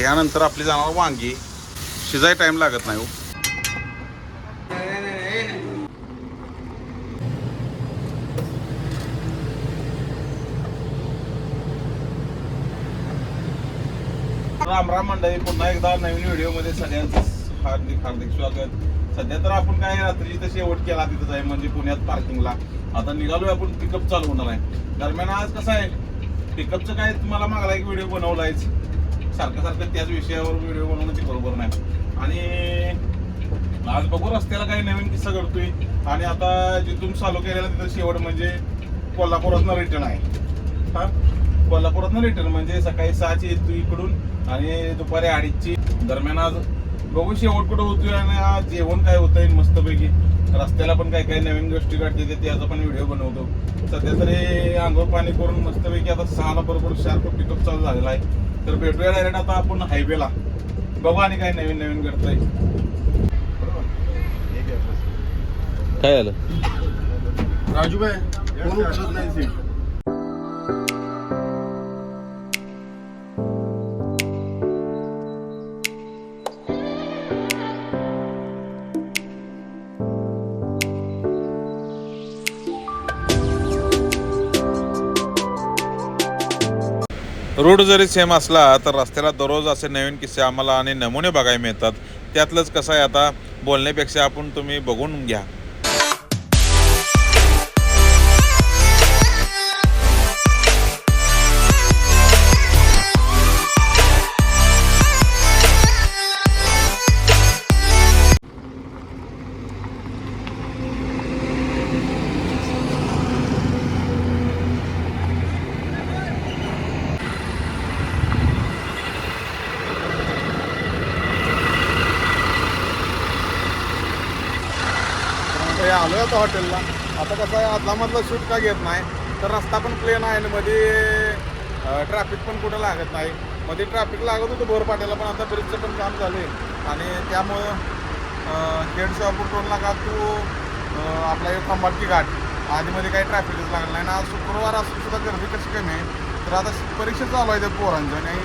यानंतर आपली जाणार वांगी. शिजाय टाइम लागत नाही हो. राम राम मंडळी पुन्हा एकदा नवीन व्हिडिओमध्ये सगळ्यांचं हार्दिक हार्दिक स्वागत. सध्या तर आपण काय रात्री तशी शेवट केला तिथं आहे म्हणजे पुण्यात पार्किंगला आता निघालोय आपण पिकअप चालू होणार आहे. दरम्यान आज कसं आहे? पिकअपचं काय तुम्हाला मागला एक व्हिडिओ बनवलायच. सारखं सारखं त्याच विषयावर व्हिडिओ बनवणं ते बरोबर नाही. आणि आज बघू रस्त्याला काही नवीन किस्सा घडतोय. आणि आता जिथून चालू केलेला तिथं शेवट म्हणजे कोल्हापुरातनं रिटर्न आहे. हा? कोल्हापुरातनं रिटर्न म्हणजे सकाळी सहाची येतो इकडून आणि दुपारी अडीचची. दरम्यान आज बघू शेवट कुठं होतोय आणि आज जेवण काय होतंय मस्तपैकी. रस्त्याला पण काही काही नवीन गोष्टी घडते ते त्याचा पण व्हिडिओ बनवतो. सध्या तरी आंघोळ पाणी करून मस्तपैकी आता सहाला बरोबर शार्प पिकअप चालू झालेला आहे. तर भेटूया डायरेक्ट आता आपण हायवेला बघू आणि काय नवीन नवीन घडतंय. काय झालं? राजूभाई फोन उचलत नाही रोड जरी सेम असला तर रस्त्याला दररोज असे नवीन किस्से आम्हाला आणि नमुने बघायला मिळतात. त्यातलंच कसं आहे आता बोलण्यापेक्षा आपण तुम्ही बघून घ्या. आलो आलोय आता हॉटेलला. आता कसं आहे आदलामधला शूट का घेत नाही तर रस्ता पण प्लेन आहे आणि मध्ये ट्रॅफिक पण कुठं लागत नाही. मध्ये ट्रॅफिक लागत होतं बोरपाट्याला पण आता ब्रिजचं पण काम झाले आणि त्यामुळं खेड शॉपूर का नाका तू आपला एक खंबाटकी घाट. आधीमध्ये काही ट्रॅफिकच लागलं नाही. आणि आज शुक्रवार असून सुद्धा गर्दी कशी कमी आहे तर आता परीक्षा चालू आहे त्या पोरांचं आणि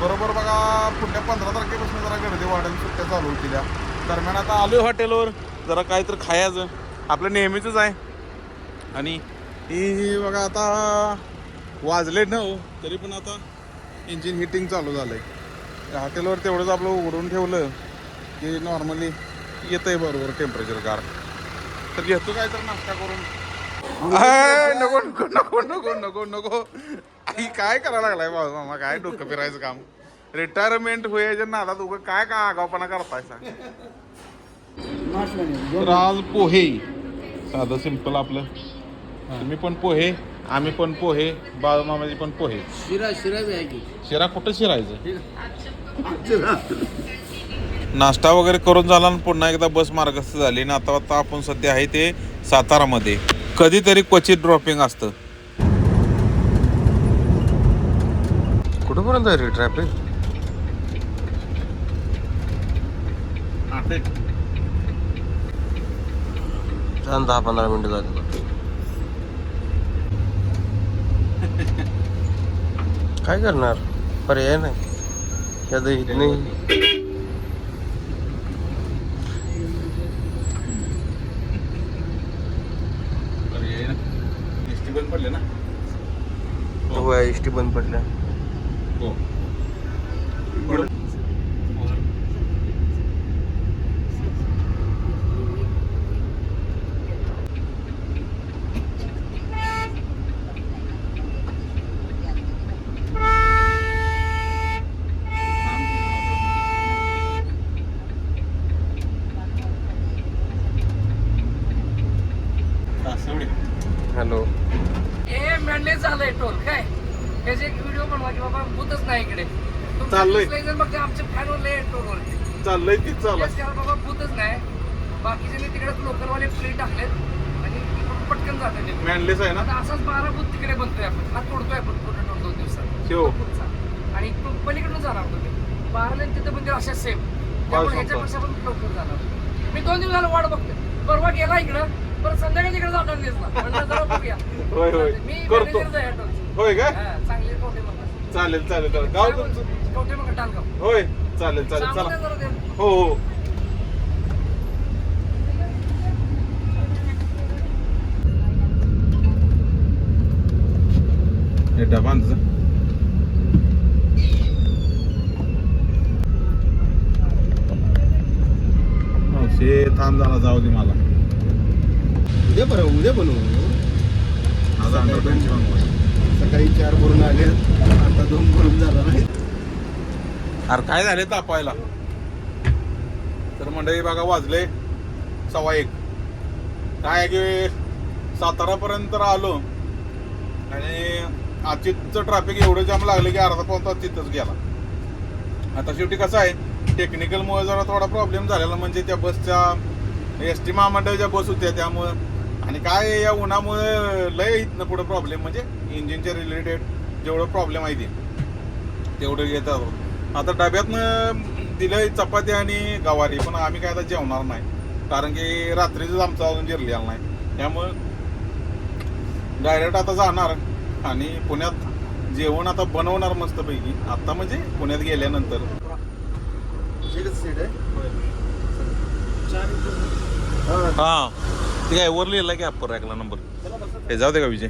बरोबर बघा पुढल्या पंधरा तारखेपासून जरा गर्दी वाढेल सुट्ट्या चालू होती त्या. दरम्यान आता आलो हॉटेलवर. जरा काहीतरी खायचं. आपलं नेहमीच आहे. आणि ही बघा आता वाजले ना हो तरी पण आता इंजिन हिटिंग चालू झालंय. त्या हॉटेलवर तेवढंच आपलं उघडून ठेवलं की नॉर्मली येतंय बरोबर टेम्परेचर कार तर घेतो काय तर नाश्ता करून. नको नको नको नको नको नको. काय करायला लागलाय बाबा मामा? काय डोकं फिरायचं काम? रिटायरमेंट होयाच्या नादात उगं काय काय आगावपणा करताय सांग. आज पोहे साधं सिंपल आपलं. तुम्ही पण पोहे आम्ही पण पोहे बाळमामाजी पण पोहे. शिरा शिरा बी आहे की? शिरा कुठं शिरायचं? नाश्ता वगैरे करून झाला आणि पुन्हा एकदा बस मार्गस्थ झाली. आणि आता आता आपण सध्या आहे ते सातारामध्ये. कधीतरी क्वचित ड्रॉपिंग असतं. कुठंपर्यंत आहे रे ट्रॅफिक दहा पंधरा मिनिटं झाली काय करणार? पर्याय नाही. यात हित नाही. बंद पडले ना? हो एस टी बंद पडल्या हो हॅलो हे मॅनले झालंय टोल काय त्याचे एक व्हिडिओ बनवा की बाबा भूतच नाही इकडे तुमचे चाललंय. दुसरे जण बघते आमचे फॅन वरले टोल वरती चाललंय तीच चालू बाबा भूतच नाही. बाकीचे तिकडे लोकलवाले फ्री टाकलेत. आणि पटकन जातात. मॅनलेस आहे ना? असाच बारा भूत तिकडे बनतोय आपण. हा तोडतोय आपण पूर्ण दोन दोन दिवसात. शिव. भूतचा. आणि पलीकडून जाणार होतो ते. बाराला आणि तिथं म्हणजे अशा सेम त्यामुळे. ह्याच्यापेक्षा पण लवकर जाणार मी दोन दिवस झालं वाट बघतोय. परवा गेला इकडं. परत संध्याकाळी तिकडे जाणार दिसला म्हणलं जरा बघूया. होय होय. मी करतो. होय काय हा, चांगले. चालेल चालेल चालेल. गाव तुमचं? होय. चालेल चालेल. चला. हो हो. डबा आण तुझा. मावशी थांब झाला जाऊ दे मला. उद्या बरं उद्या बनवू आज अंडर. सकाळी चार भरून आले आता दोन भरून झाला नाही अरे काय झाले तापायला तर मंडळी बघा वाजले सव्वा एक. काय की सातारापर्यंत आलो आणि अचितचं ट्रॅफिक एवढं जाम लागलं की अर्धा पाऊन तास तिथंच गेला. आता शेवटी कसं आहे टेक्निकलमुळे जरा थोडा प्रॉब्लेम झालेला म्हणजे त्या बसच्या एस टी महामंडळाच्या बस होत्या त्यामुळं. आणि काय या उन्हामुळे लय इथनं पुढं प्रॉब्लेम म्हणजे इंजिनच्या रिलेटेड जेवढं प्रॉब्लेम आहे ते. तेवढं येतात आता डब्यातनं दिलंय चपाती आणि गवारी पण आम्ही काय आता जेवणार नाही. कारण की रात्रीच आमचं अजून जिरलेला नाही. त्यामुळं डायरेक्ट आता जाणार आणि पुण्यात जेवण आता बनवणार मस्तपैकी. आता म्हणजे पुण्यात गेल्यानंतर. एकच सीट आहे? हा. ते काय वर लिहिला की अप्पर रॅकला नंबर हे जाऊ दे का विजय?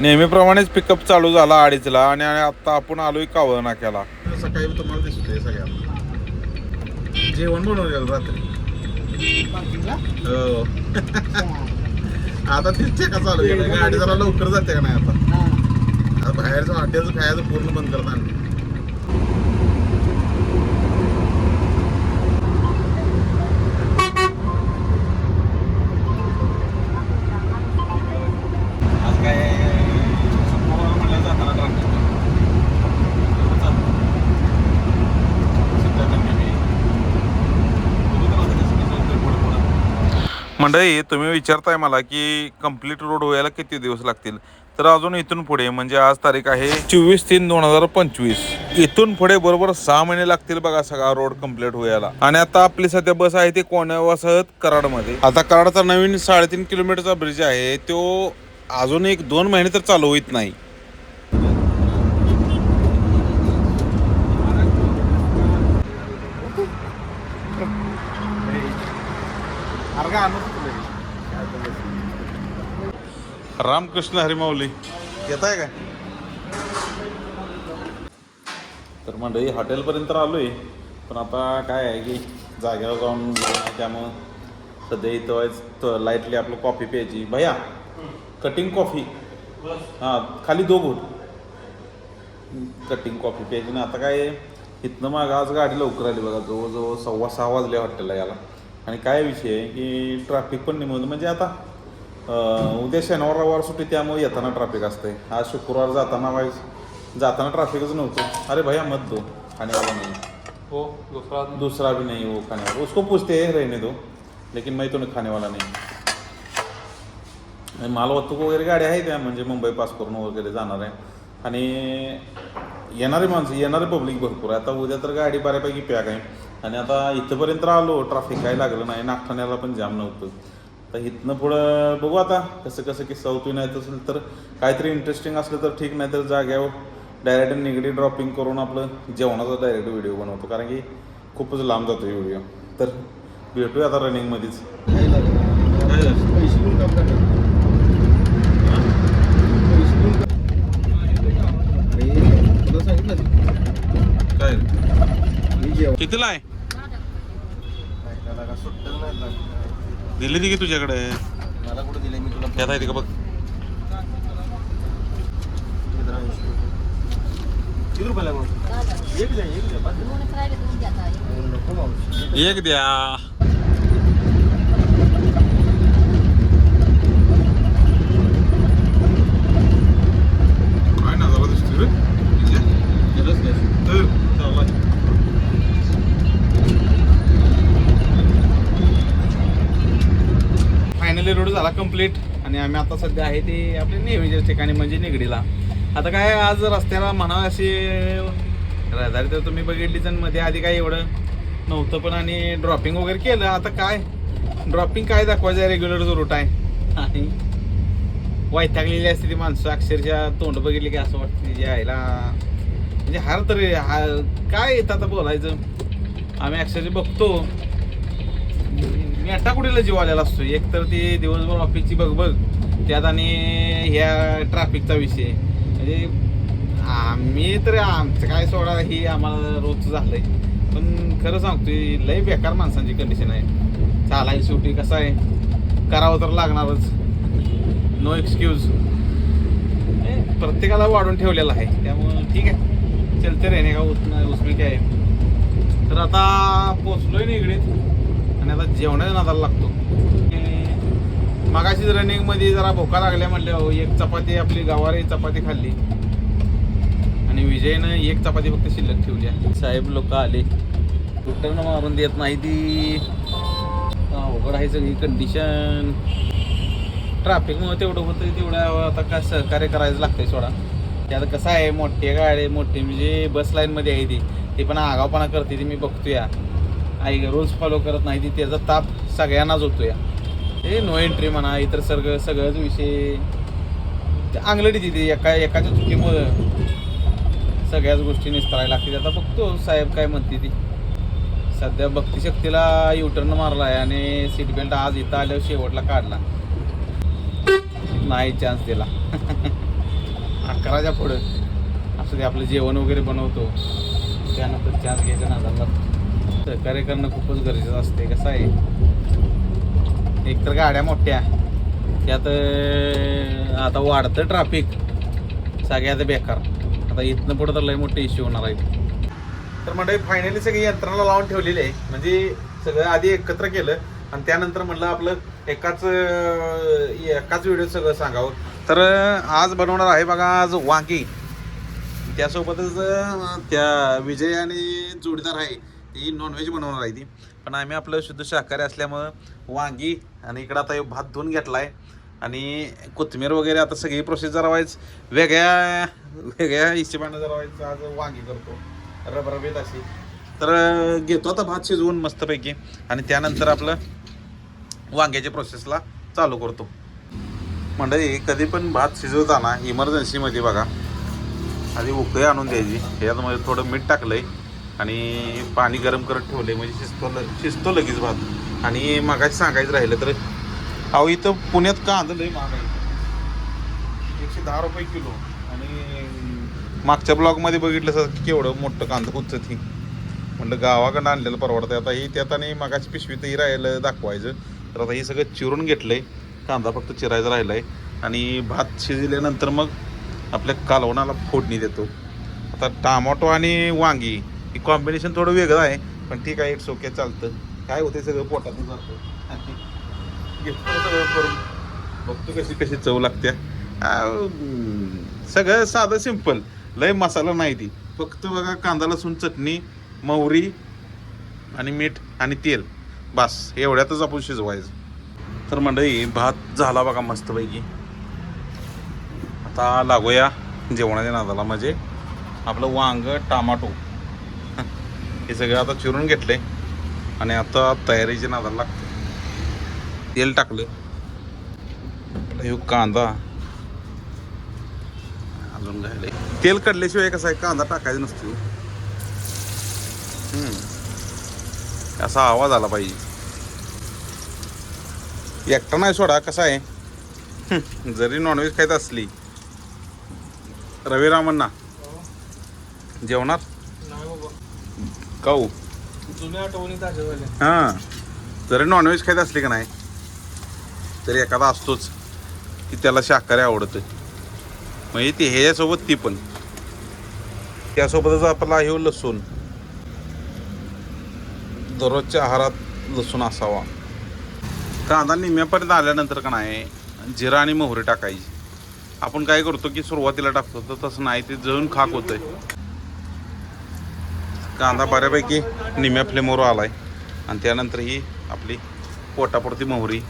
नेहमीप्रमाणेच पिकअप चालू झाला अडीचला आणि आणि आता आपण आलोय कावळ नाक्याला सकाळी तुम्हाला दिसतोय सगळ्यांना जेवण बनवलं रात्री. हो. आता तीच चेका चालू केलं गाडी जरा लवकर जाते का नाही आता? आता बाहेरचं हॉटेलचं खायचं पूर्ण बंद करत आणलं आज काय शुक्रवार म्हणलं जाताना ट्रॅफिक मंडळी तुम्ही विचारताय मला की कंप्लीट रोड व्हायला किती दिवस लागतील? तर अजून इथून पुढे म्हणजे आज तारीख आहे चोवीस तीन दोन हजार पंचवीस. इथून पुढे बरोबर सहा महिने लागतील बघा सगळा रोड कंप्लीट व्हायला आणि आता आपली सध्या बस आहे ती कोण्यावासहत कराडमध्ये. आता कराडचा नवीन साडेतीन किलोमीटरचा ब्रिज आहे तो अजून एक दोन महिने तर चालू होत नाही. रामकृष्ण हरिमाऊली. येत आहे काय? तर मंडळी हॉटेलपर्यंत आलोय. पण आता काय आहे की जागेवर जाऊन त्यामुळं सध्या इथं लाईटली आपलं कॉफी प्यायची. भैया कटिंग कॉफी हां खाली दो घोट कटिंग कॉफी प्यायची. ना आता काय इथनं मागं आज गाडी लवकर आली बघा. जवळजवळ सव्वा सहा वाजले हॉटेलला याला आणि काय विषय आहे की ट्रॅफिक पण निघून म्हणजे आता उद्या शनिवार रविवार सुट्टी त्यामुळे येताना ट्रॅफिक असते आज शुक्रवार जाताना वाईज जाताना ट्रॅफिकच नव्हतं. अरे भैया मत दो. खाने वाला नहीं. हो दुसरा दूसरा भी नहीं वो खाने वाला उसको पूछते हैं रहने दो. लेकिन मैं तो नहीं खाने वाला नहीं. आणि माल वाहतूक वगैरे गाडी आहे त्या म्हणजे मुंबई पास करून वगैरे जाणार आहे. आणि येणारे माणसं येणारे पब्लिक भरपूर आहे. आता उद्या तर गाडी बऱ्यापैकी पॅक आहे. आणि आता इथंपर्यंत आलो ट्रॅफिक काय लागलं नाही नागठाण्याला पण जाम नव्हतं. तर इथनं पुढं बघू आता कसं कसं की साऊथ नाही असेल तर काहीतरी इंटरेस्टिंग असलं तर ठीक नाही तर जाग्यावर डायरेक्ट निगडी ड्रॉपिंग करून आपलं जेवणाचा डायरेक्ट व्हिडिओ बनवतो कारण की खूपच लांब जातो व्हिडिओ तर भेटूया आता रनिंगमध्येच काय? लागलं पैसे दिली ती की तुझ्याकडे? मला कुठं दिलंय मी तुला घेता येते का बघ. किती रुपयाला मग? एक द्या एक द्या एक द्या. फायनली रोड झाला कंप्लीट आणि आम्ही आता सध्या आहे ते आपल्या नेहमीच्या ठिकाणी म्हणजे निगडीला. आता काय आज रस्त्याला म्हणावं अशी रहदारी तर तुम्ही बघितलीच आणि मध्ये आधी काय एवढं नव्हतं पण आणि ड्रॉपिंग वगैरे केलं. आता काय? ड्रॉपिंग काय दाखवायचं? रेग्युलर जो रूट आहे. आणि वैतागलेली असते ती माणसं. अक्षरशः तोंड बघितली की असं वाटतं जे यायला. म्हणजे हार तरी हा काय येतं आता बोलायचं? आम्ही अक्षरशः बघतो. मी जीव आलेला असतो एक तर ती दिवसभर ऑफिसची बघ बघ. त्यात आणि ह्या ट्रॅफिकचा विषय. म्हणजे आम्ही तर आमचं काय सोडा हे आम्हाला रोज झालंय. पण खरं सांगतोय लय बेकार माणसांची कंडिशन आहे. चालायची शेवटी कसं आहे? करावं तर लागणारच. नो एक्सक्यूज प्रत्येकाला वाढून ठेवलेलं आहे. त्यामुळं ठीक आहे. चलते रेने का उस उसमें काय तर आता पोचलोय ना इकडे. आणि आता जेवणाच्या नादाला लागतो. आणि मगाशीच रनिंगमध्ये जरा भोका लागल्या म्हणल्या एक चपाती आपली गवारी चपाती खाल्ली. आणि विजयनं एक चपाती फक्त शिल्लक ठेवली आहे. साहेब लोक आले. कुठं मारून देत नाही ती. अवघड आहे सगळी कंडिशन ट्रॅफिकमुळे तेवढं होतं तेवढं आता काय सहकार्य करायचं लागतंय सोडा. ते आता कसं आहे मोठी गाडी मोठी म्हणजे बस लाईनमध्ये आहे ती. ती पण आगावपणा करते ती मी बघतो या आई रोज फॉलो करत नाही ती त्याचा ताप सगळ्यांनाच होतो या हे नो एंट्री म्हणा इतर सगळं सगळंच विषय. ते आंगलडी तिथे एका एकाच्या चुकीमुळं. सगळ्याच गोष्टी निस्तरायला लागतील. आता बघतो साहेब काय म्हणते ती. सध्या भक्तिशक्तीला युटर्न मारला आहे आणि सीट बेल्ट आज इथं आल्यावर शेवटला काढला. नाही चान्स दिला. अकराच्या पुढं. असं ते आपलं जेवण वगैरे बनवतो. त्यानंतर चान्स घ्यायचा नादाला. सहकार्य करणं खूपच गरजेचं असते कसं आहे? एकतर गाड्या मोठ्या. त्यात आता वाढतं ट्राफिक सगळ्यात बेकार. आता इथनं पुढं तर लय मोठे इश्यू होणार आहेत तर म्हणजे फायनली सगळी यंत्रणा लावून ठेवलेली आहे. म्हणजे सगळं आधी एकत्र केलं आणि त्यानंतर म्हणलं आपलं एकाच एकाच व्हिडिओ सगळं सांगावं. तर आज बनवणार आहे बघा आज वांगी. त्यासोबतच त्या विजय आणि जोडीदार आहे. ती नॉनव्हेज बनवणार आहे ती. पण आम्ही आपलं शुद्ध शाकाहारी असल्यामुळं वांगी आणि इकडं आता हे भात धुवून घेतला आहे आणि कोथिंबीर वगैरे आता सगळी प्रोसेस जरा व्हायच वेगळ्या वेगळ्या हिशेबानं जरा व्हायचं आज वांगी करतो. रबरबेत अशी. तर घेतो आता भात शिजवून मस्तपैकी. आणि त्यानंतर आपलं वांग्याच्या प्रोसेसला चालू करतो. मंडळी कधी पण भात शिजवताना इमर्जन्सीमध्ये बघा. आधी उकळी आणून द्यायची. यामध्ये थोडं मीठ टाकलं आहे आणि पाणी गरम करत ठेवलं म्हणजे शिजतो ल- शिजतो लगेच भात. आणि मागाशी सांगायचं राहिलं तर अहो इथं पुण्यात कांदा लई महाग आहे. एकशे दहा रुपये किलो. आणि मागच्या ब्लॉगमध्ये बघितलं सर की केवढं मोठं कांदा होतं ती. म्हटलं गावाकडं आणलेलं परवडतं आता ही त्यात आणि मागाची पिशवीतही राहिलं दाखवायचं. तर आता हे सगळं चिरून घेतलं आहे कांदा फक्त चिरायचा आहे आणि भात शिजल्यानंतर मग आपल्या कालवणाला फोडणी देतो. आता टामॅटो आणि वांगी. ही कॉम्बिनेशन थोडं वेगळं आहे पण ठीक आहे इट्स सोक्या चालतं. काय होते सगळं पोटातून जातं. घेतो सगळं करून बघतो कशी कशी चव लागते सगळं साधं सिंपल लय मसाला नाही ती. फक्त बघा कांदा लसूण चटणी मोहरी आणि मीठ आणि तेल. बस एवढ्यातच आपण शिजवायचं. तर मंडळी भात झाला बघा मस्तपैकी. आता लागूया जेवणाच्या नादाला म्हणजे आपलं वांग टमाटो. हे सगळं आता चिरून घेतलंय. आणि आता तयारीच्या नादाला लागतं तेल टाकलं. आता ह्यो कांदा. अजून घालले तेल काढल्याशिवाय कसं आहे कांदा टाकायचा नसतो हो. हम्म. असा आवाज आला पाहिजे. एकटा नाही सोडा कसा आहे? जरी नॉनव्हेज खायचं असली. रविरामण्णा जेवणार? काऊ? जुन्या आठवणी ताज्या झाल्या. हां. जरी नॉनव्हेज खायचं असली का नाही तरी एखादा असतोच की त्याला शाकाहारी आवडतं म्हणजे ती ह्याच्यासोबत ती पण. त्यासोबतच आपला हे लसूण. दररोजच्या आहारात लसूण असावा. कांदा निम्म्यापर्यंत आल्यानंतर का नाही जिरा आणि मोहरी टाकायची. आपण काय करतो की सुरुवातीला टाकतो तर तसं नाही ते जळून खाक होतंय. कांदा बऱ्यापैकी निम्या फ्लेमवर आलाय. आणि त्यानंतर ही आपली पोटापुरती मोहरी.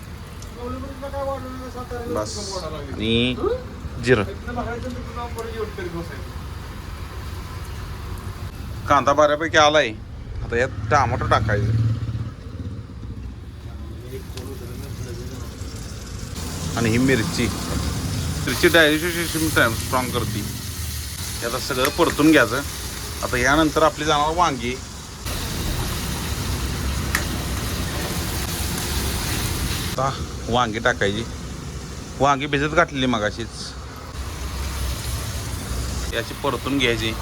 बस. आणि जिरं. कांदा बऱ्यापैकी आलाय. आता यात टमाटो टाकायचं. आणि ही मिरची. मिरची डायजेशन सिस्टम स्ट्रॉंग करते. हे आता सगळं परतून घ्यायचं. आता यानंतर आपली जाणार वांगी. आता वांगी टाकायची. वांगी भिजत घातलेली मगाशीच. याची परतून घ्यायची.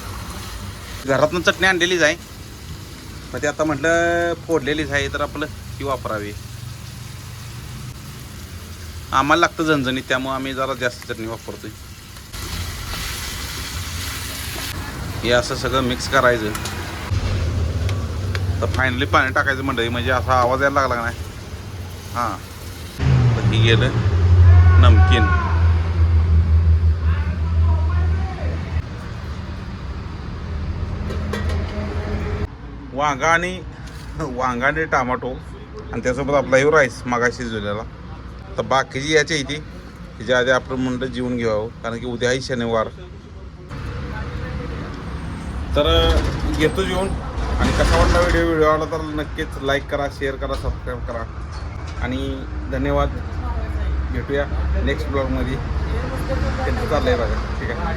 घरातून चटणी आणलेलीच आहे. मग ते आता म्हटलं फोडलेलीच आहे तर आपलं ती वापरावी. आम्हाला लागतं झणझणीत त्यामुळं आम्ही जरा जास्त चटणी वापरतोय. हे असं सगळं मिक्स करायचं. तर फायनली पाणी टाकायचं मंडळी म्हणजे असा आवाज यायला लागला नाही? हां. तर ही गेलं नमकीन. वांगा आणि वांगा आणि टमाटो आणि त्यासोबत आपला हे राईस मागाशी शिजवलेला. तर बाकीची याची आहे ती. त्याच्या आधी आपण म्हणलं जेवून घ्यावं कारण की उद्या आहे शनिवार. तर येतोच येऊन आणि कसा वाटला व्हिडिओ व्हिडिओ आला तर नक्कीच लाईक करा शेअर करा सबस्क्राईब करा. आणि धन्यवाद. भेटूया नेक्स्ट ब्लॉगमध्ये चाललं आहे बघा. ठीक आहे.